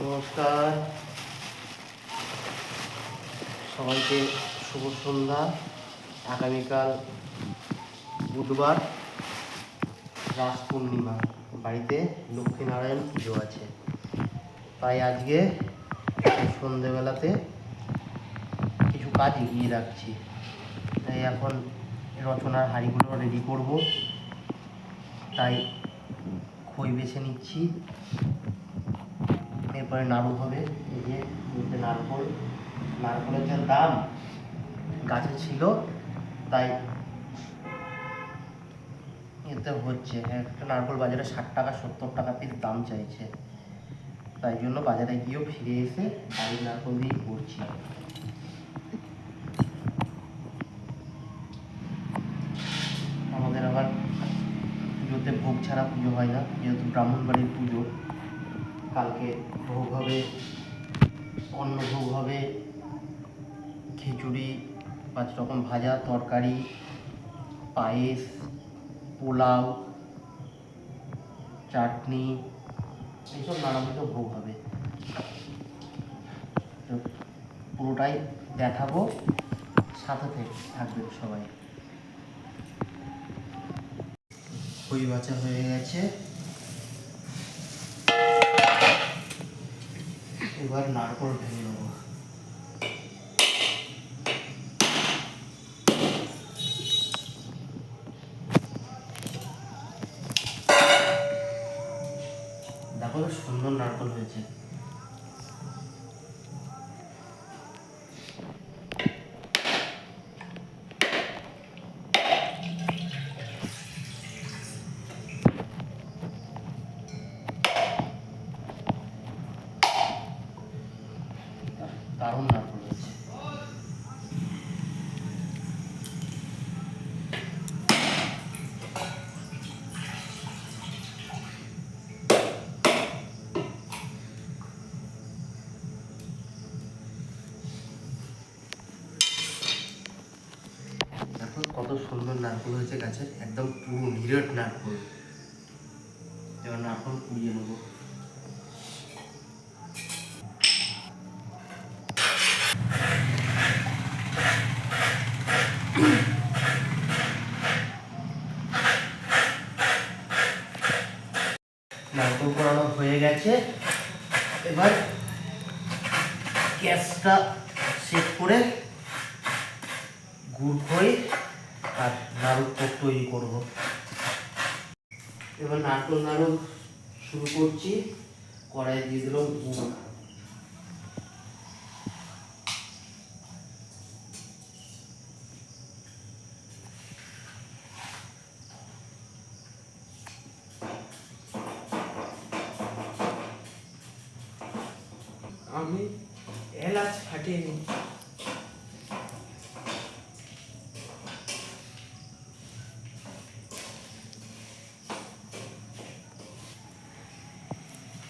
নমস্কার। সবাইকে শুভ সন্ধ্যা। আগামীকাল বুধবার, রাস পূর্ণিমা। বাড়িতে লক্ষ্মীনারায়ণ পুজো আছে। তাই আজকে সন্ধেবেলাতে কিছু কাজ এগিয়ে রাখছি। তাই এখন রচনার হাড়িগুলো রেডি করব। তাই খই বেছে নিচ্ছি। এরপরে নাড়ু হবে, এই যে নিচে নারকোল। নারকোলের যা দাম, গাছে ছিল, তাই এতে হচ্ছে। একটা নারকোল বাজারে ষাট টাকা, সত্তর টাকা পিস দাম চাইছে। তাই জন্য বাজারে গিয়েও ফিরে এসে বাড়ির নারকোল দিয়েই করছি। আমাদের আবার পুজোতে ভোগ ছাড়া পুজো হয় না, যেহেতু ব্রাহ্মণ বাড়ির পুজো। কালকে ভোগ হবে অন্ন ভোগ হবে খিচুড়ি, পাঁচ রকম ভাজা, তরকারি, পায়েস, পোলাও, চাটনি, এইসব নানাবিধ ভোগ হবে তো পুরোটাই দেখাবো, সাথে থেকে, থাকবেন সবাই। খই বাছা হয়ে গেছে। এবার নারকোল ভেঙে নেব। দেখো সুন্দর নারকোল হয়েছে। দারুণ নারকোল হয়েছে কত সুন্দর নারকোল হয়েছে গাছের, একদম পুরো নিরেট নারকোল এবার নারকোল কুড়িয়ে নেব নারকোল করানো হয়ে গেছে। এবার গ্যাসটা সেট করে গুড় খই আর নাড়ুর কোপ তৈরি করব। এবার নারকল নাড়ু শুরু করছি। কড়াই দিয়ে দিলাম গুড়। আমি এলাচ ফাটিয়ে নিই।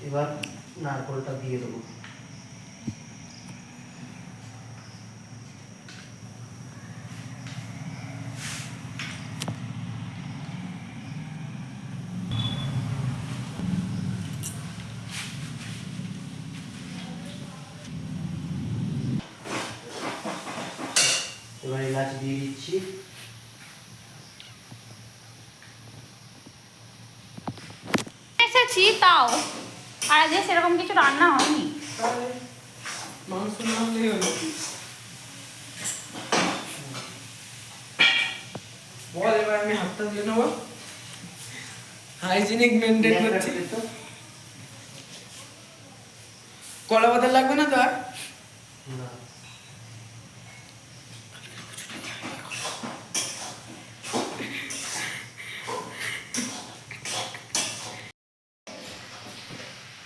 এবার নারকোলটা দিয়ে দেবো এবার এলাচ দিয়ে দিচ্ছি এসেছি তাও আর আজকে সেরকম কিছু রান্না হয়নি। বল এবার আমি হাতটা দিয়ে নেব। হাইজিনিক মেনটেন করছি কলা পাতা লাগবে না তো আর না একদম টাইট না হলে নামাজ নেই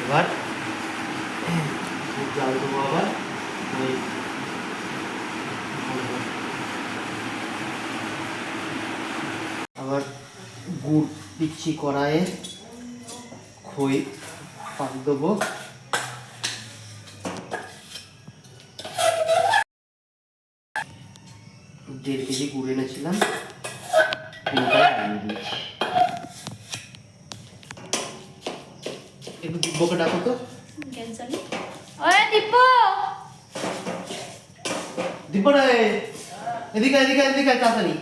এবার জাল দেবো আবার আবার গুড় দিচ্ছি কড়াইয়ে খই পাক দেবো দেড় কেজি গুড় এনেছিলাম পুরোটাই দিয়েছি একটু দিব্যকে ডাকো তো। ওই দীপ্য দিব্য রে! এদিকে এদিকে এদিকে তাড়াতাড়ি।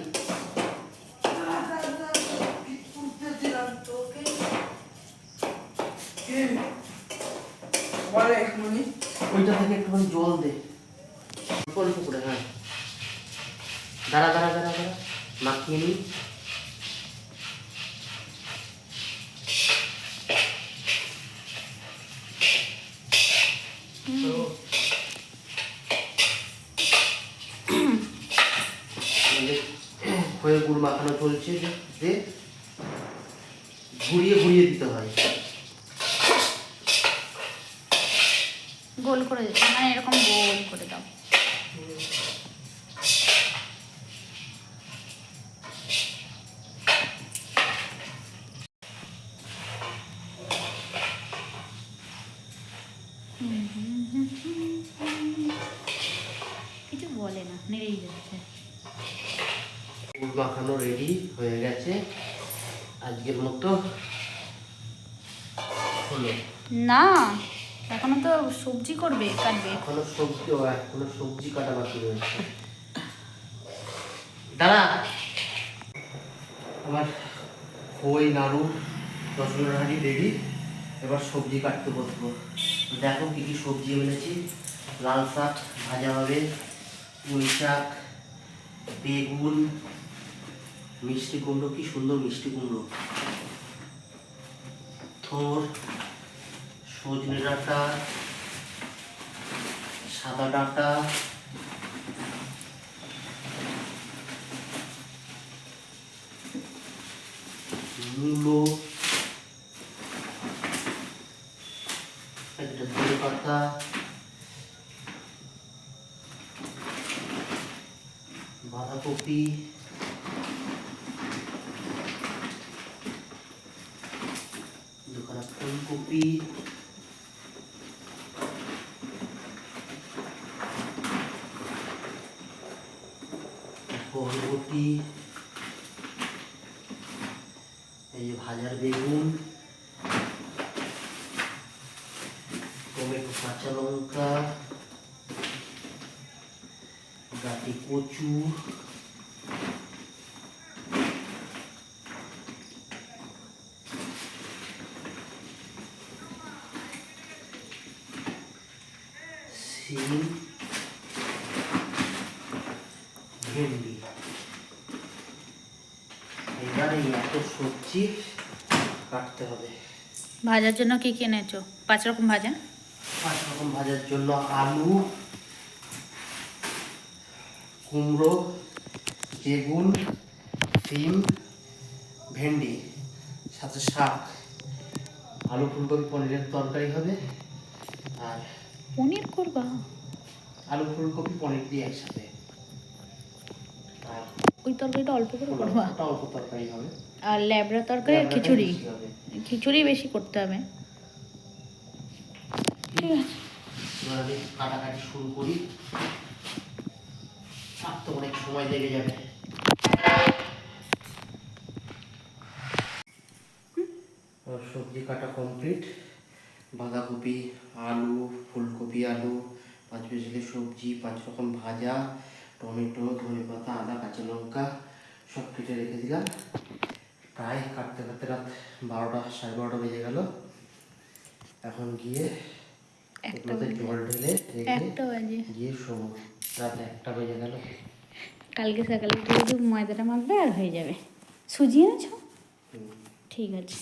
ওইটা থেকে একটুখানি জল দে। অল্প করে হ্যাঁ। দাঁড়া দাঁড়া দাঁড়া দাঁড়া। মাখিয়ে নি। হয়ে গুড় মাখানো চলছে যে ঘুরিয়ে ঘুরিয়ে দিতে হয়। গোল করে মানে এরকম গোল করে দাও কিছু বলে না নেড়েই যাচ্ছে গুড় মাখানো রেডি হয়ে গেছে। আজকের মতো হলো। না এখনও তো সবজি করবে কাটবে। এখনও সবজি এখনও সবজি কাটা বাকি রয়েছে। দাঁড়া। আমার খই নাড়ু রসুনের হাঁড়ি রেডি এবার সবজি কাটতে বসবো। দেখো কি কি সবজি এনেছি। লাল শাক ভাজা হবে পুঁই শাক বেগুন, মিষ্টি কুমড়ো, কি সুন্দর মিষ্টি কুমড়ো। থোর, সজনে ডাঁটা, সাদা ডাঁটা, মূলো, একটা ধনে পাতা বাঁধাকপি দুখানা ফুলকপি বরবটি এই যে ভাজার বেগুন টমেটো কাঁচা লঙ্কা গাটি কচু সিম ভেন্ডি এবার এই এত সবজি কাটতে হবে। ভাজার জন্য কি কি এনেছো? পাঁচ রকম ভাজা? পাঁচ রকম ভাজার জন্য আলু কুমড়ো বেগুন সিম ভেন্ডি সাথে শাক। আলু ফুলকপি পনিরের তরকারি হবে। আর পনির করবা? আলু ফুলকপি পনির দিয়ে একসাথে। আর ওই তরকারিটা অল্প করে করবা? অল্প তরকারি হবে। আর ল্যাবড়া তরকারি আর খিচুড়ি খিচুড়ি? বেশি করতে হবে। ঠিক আছে। কাটাকাটি শুরু করি। আর তো অনেক সময় লেগে যাবে। সবজি কাটা কমপ্লিট বাঁধাকপি আলু ফুলকপি আলু পাঁচ মিশালি সবজি পাঁচ রকম ভাজা টমেটো ধনে পাতা আদা কাঁচা লঙ্কা সব কেটে রেখে দিলাম। প্রায় কাটতে কাটতে রাত বারোটা সাড়ে বারোটা বেজে গেল। এখন গিয়ে একটা জল ঢেলে রেখে একটা গিয়ে শোবো। রাত একটা বেজে গেল। কালকে সকালে শুধু ময়দাটা মাখবে আর হয়ে যাবে। সুজি এনেছো? ঠিক আছে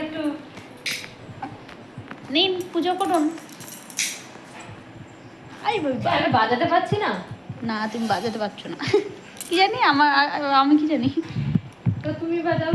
একটু নিন পুজো করুন। বাজাতে পারছি না। না তুমি বাজাতে পারছ না। কি জানি আমার আমি কি জানি? তো তুমি বাজাও।